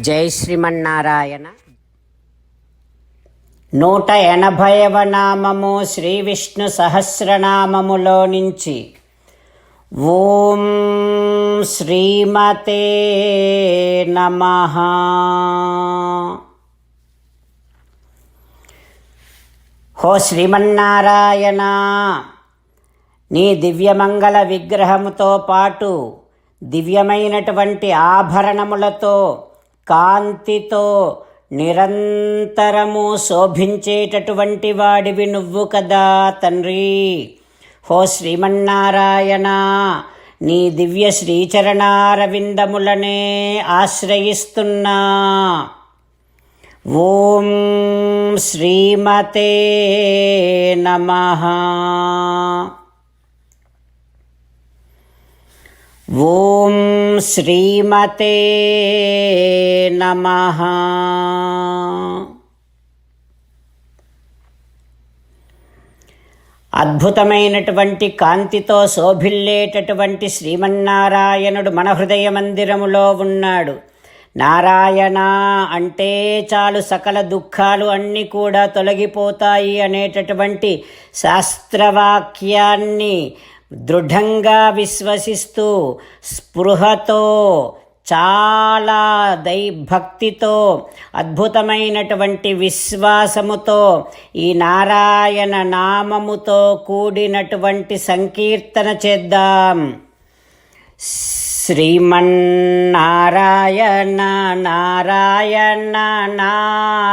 జై శ్రీమన్నారాయణ. నూట ఎనభైవ నామము శ్రీ విష్ణు సహస్రనామములో నుంచి. ఓం శ్రీమతే నమ. హో శ్రీమన్నారాయణ నీ దివ్యమంగళ విగ్రహముతో పాటు దివ్యమైనటువంటి ఆభరణములతో కాంతితో నిరంతరము శోభించేటటువంటి వాడివి నువ్వు కదా తండ్రి. హో శ్రీమన్నారాయణ నీ దివ్య శ్రీచరణారవిందములనే ఆశ్రయిస్తున్నా. ఓం శ్రీమతే నమః. ఓం శ్రీమతే నమ. అద్భుతమైనటువంటి కాంతితో శోభిల్లేటటువంటి శ్రీమన్నారాయణుడు మన హృదయ మందిరములో ఉన్నాడు. నారాయణ అంటే చాలు సకల దుఃఖాలు అన్నీ కూడా తొలగిపోతాయి అనేటటువంటి శాస్త్రవాక్యాన్ని దృఢంగా విశ్వసిస్తూ స్పృహతో చాలా దైభక్తితో అద్భుతమైనటువంటి విశ్వాసముతో ఈ నారాయణ నామముతో కూడినటువంటి సంకీర్తన చేద్దాం. శ్రీమన్నారాయణ నారాయణ నారాయణ